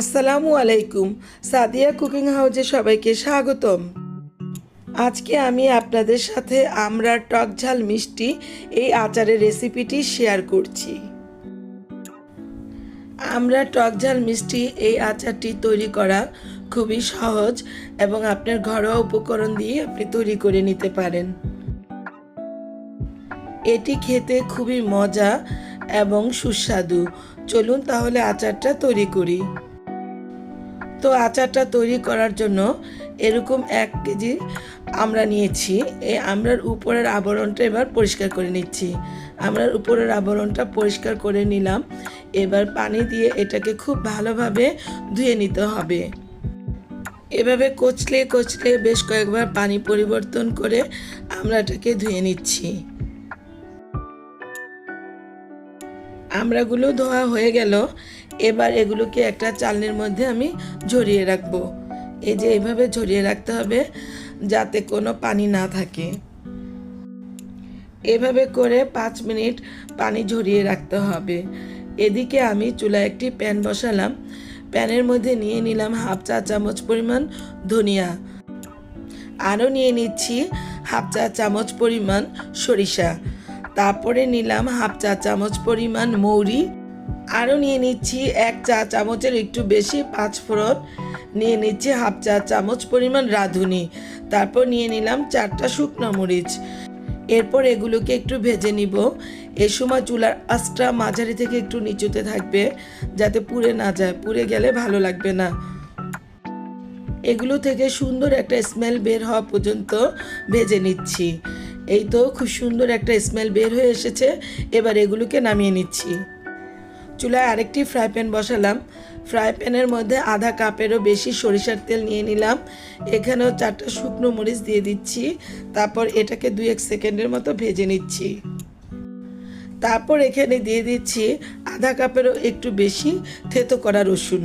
আসসালামু আলাইকুম। সাদিয়া কুকিং হাউজে সবাইকে স্বাগতম। আজকে আমি আপনাদের সাথে আমরা টক ঝাল মিষ্টি এই আচারের রেসিপিটি শেয়ার করছি। আমরা টক ঝাল মিষ্টি এই আচারটি তৈরি করা খুবই সহজ এবং আপনার ঘরোয়া উপকরণ দিয়ে আপনি তৈরি করে নিতে পারেন। এটি খেতে খুবই মজা এবং সুস্বাদু। চলুন তাহলে আচারটা তৈরি করি। তো আচারটা তৈরি করার জন্য এরকম এক কেজি আমরা নিয়েছি। এই আমরার উপরের আবরণটা এবার পরিষ্কার করে নিচ্ছি। আমরার উপরের আবরণটা পরিষ্কার করে নিলাম। এবার পানি দিয়ে এটাকে খুব ভালোভাবে ধুয়ে নিতে হবে। এভাবে কচলে কচলে বেশ কয়েকবার পানি পরিবর্তন করে আমরা এটাকে ধুয়ে নিচ্ছি। আমরাগুলো ধোয়া হয়ে গেল। এবার এগুলোকে একটা চালনির মধ্যে আমি ঝরিয়ে রাখব। এই যে এইভাবে ঝরিয়ে রাখতে হবে যাতে কোনো পানি না থাকে। এভাবে করে পাঁচ মিনিট পানি ঝরিয়ে রাখতে হবে। এদিকে আমি চুলায় একটি প্যান বসালাম। প্যানের মধ্যে নিয়ে নিলাম হাফ চা চামচ পরিমাণ ধনিয়া। আরও নিয়ে নিচ্ছি হাফ চা চামচ পরিমাণ সরিষা। তারপরে নিলাম হাফ চা চামচ পরিমাণ মৌরি। আরও নিয়ে নিচ্ছি এক চা চামচের একটু বেশি পাঁচ ফোড়ন। নিয়ে নিচ্ছি হাফ চা চামচ পরিমাণ রাঁধুনি। তারপর নিয়ে নিলাম চারটা শুকনো মরিচ। এরপর এগুলোকে একটু ভেজে নিব। এ সময় চুলার আঁচটা মাঝারি থেকে একটু নিচুতে থাকবে, যাতে পুড়ে না যায়। পুড়ে গেলে ভালো লাগবে না। এগুলো থেকে সুন্দর একটা স্মেল বের হওয়া পর্যন্ত ভেজে নিচ্ছি। এই তো খুব সুন্দর একটা স্মেল বের হয়ে এসেছে। এবার এগুলোকে নামিয়ে নিচ্ছি। চুলায় আরেকটি ফ্রাই প্যান বসালাম। ফ্রাই প্যানের মধ্যে আধা কাপেরও বেশি সরিষার তেল নিয়ে নিলাম। এখানেও চারটা শুকনো মরিচ দিয়ে দিচ্ছি। তারপর এটাকে দুই এক সেকেন্ডের মতো ভেজে নিচ্ছি। তারপর এখানে দিয়ে দিচ্ছি আধা কাপেরও একটু বেশি থেতো করা রসুন।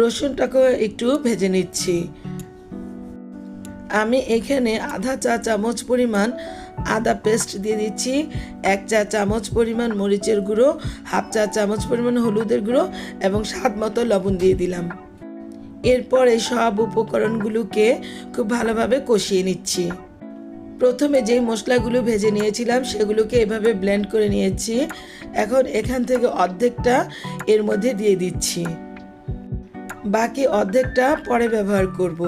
রসুনটাকেও একটু ভেজে নিচ্ছি। আমি এখানে আধা চা চামচ পরিমাণ আদা পেস্ট দিয়ে দিচ্ছি। এক চা চামচ পরিমাণ মরিচের গুঁড়ো, হাফ চা চামচ পরিমাণ হলুদের গুঁড়ো এবং স্বাদ মতো লবণ দিয়ে দিলাম। এরপর এই সব উপকরণগুলোকে খুব ভালোভাবে কষিয়ে নিচ্ছি। প্রথমে যেই মশলাগুলো ভেজে নিয়েছিলাম সেগুলোকে এভাবে ব্লেন্ড করে নিয়েছি। এখন এখান থেকে অর্ধেকটা এর মধ্যে দিয়ে দিচ্ছি। বাকি অর্ধেকটা পরে ব্যবহার করব।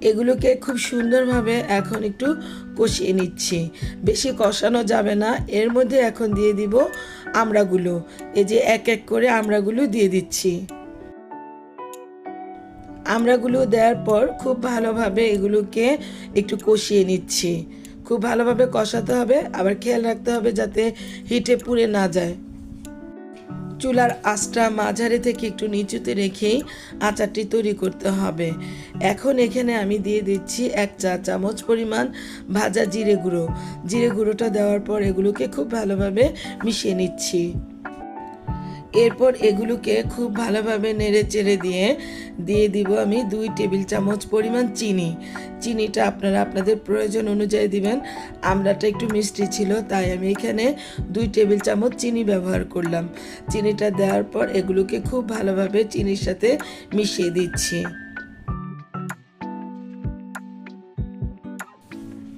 এগুলোকে খুব সুন্দরভাবে এখন একটু কষিয়ে নিচ্ছি। বেশি কষানো যাবে না। এর মধ্যে এখন দিয়ে দিব আমড়াগুলো। এই যে এক এক করে আমড়াগুলো দিয়ে দিচ্ছি। আমড়াগুলো দেওয়ার পর খুব ভালোভাবে এগুলোকে একটু কষিয়ে নিচ্ছি। খুব ভালোভাবে কষাতে হবে, আবার খেয়াল রাখতে হবে যাতে হিটে পুড়ে না যায়। চুলার আঁচটা মাঝারি থেকে একটু নিচুতে রেখেই আচারটি তৈরি করতে হবে। এখন এখানে আমি দিয়ে দিচ্ছি এক চা চামচ পরিমাণ ভাজা জিরে গুঁড়ো। জিরে গুঁড়োটা দেওয়ার পর এগুলোকে খুব ভালোভাবে মিশিয়ে নিচ্ছি। এরপর এগুলোকে খুব ভালোভাবে নেড়ে চেড়ে দিয়ে দিয়ে দিব আমি দুই টেবিল চামচ পরিমাণ চিনি। চিনিটা আপনারা আপনাদের প্রয়োজন অনুযায়ী দিবেন। আমড়াটা একটু মিষ্টি ছিল, তাই আমি এখানে দুই টেবিল চামচ চিনি ব্যবহার করলাম। চিনিটা দেওয়ার পর এগুলোকে খুব ভালোভাবে চিনির সাথে মিশিয়ে দিচ্ছি।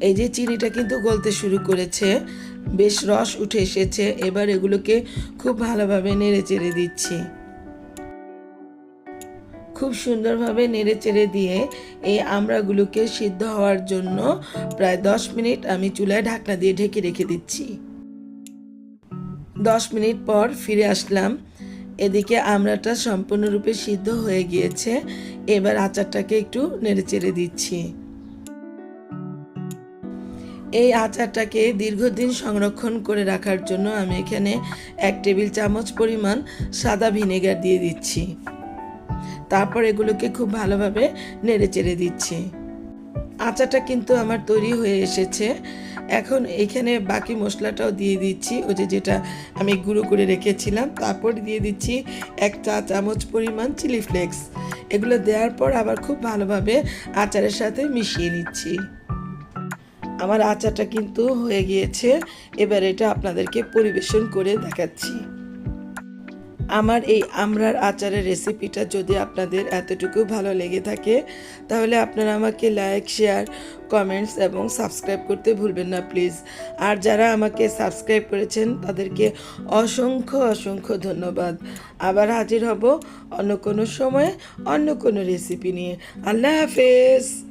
এই যে চিনিটা কিন্তু গলতে শুরু করেছে। বেশ রস উঠে এসেছে। এবার এগুলোকে খুব ভালোভাবে নেড়ে চেড়ে দিচ্ছি। খুব সুন্দরভাবে নেড়ে চেড়ে দিয়ে এই আমড়াগুলোকে সিদ্ধ হওয়ার জন্য প্রায় দশ মিনিট আমি চুলায় ঢাকনা দিয়ে ঢেকে রেখে দিচ্ছি। দশ মিনিট পর ফিরে আসলাম। এদিকে আমড়াটা সম্পূর্ণরূপে সিদ্ধ হয়ে গিয়েছে। এবার আচারটাকে একটু নেড়ে চেড়ে দিচ্ছি। এই আচারটাকে দীর্ঘদিন সংরক্ষণ করে রাখার জন্য আমি এখানে এক টেবিল চামচ পরিমাণ সাদা ভিনেগার দিয়ে দিচ্ছি। তারপর এগুলোকে খুব ভালোভাবে নেড়ে চেড়ে দিচ্ছি। আচারটা কিন্তু আমার তৈরি হয়ে এসেছে। এখন এখানে বাকি মশলাটাও দিয়ে দিচ্ছি। ওই যে যেটা আমি গুঁড়ো করে রেখেছিলাম, তারপর দিয়ে দিচ্ছি এক চা চামচ পরিমাণ চিলি ফ্লেক্স। এগুলো দেওয়ার পর আবার খুব ভালোভাবে আচারের সাথে মিশিয়ে নিচ্ছি। আমার আচারটা কিন্তু হয়ে গিয়েছে। এবার এটা আপনাদেরকে পরিবেশন করে দেখাচ্ছি। আমার এই আমরার আচারের রেসিপিটা যদি আপনাদের এতটুকু ভালো লেগে থাকে, তাহলে আপনারা আমাকে লাইক, শেয়ার, কমেন্টস এবং সাবস্ক্রাইব করতে ভুলবেন না প্লিজ। আর যারা আমাকে সাবস্ক্রাইব করেছেন, তাদেরকে অসংখ্য অসংখ্য ধন্যবাদ। আবার হাজির হব অন্য কোনো সময়ে, অন্য কোনো রেসিপি নিয়ে। আল্লাহ হাফেজ!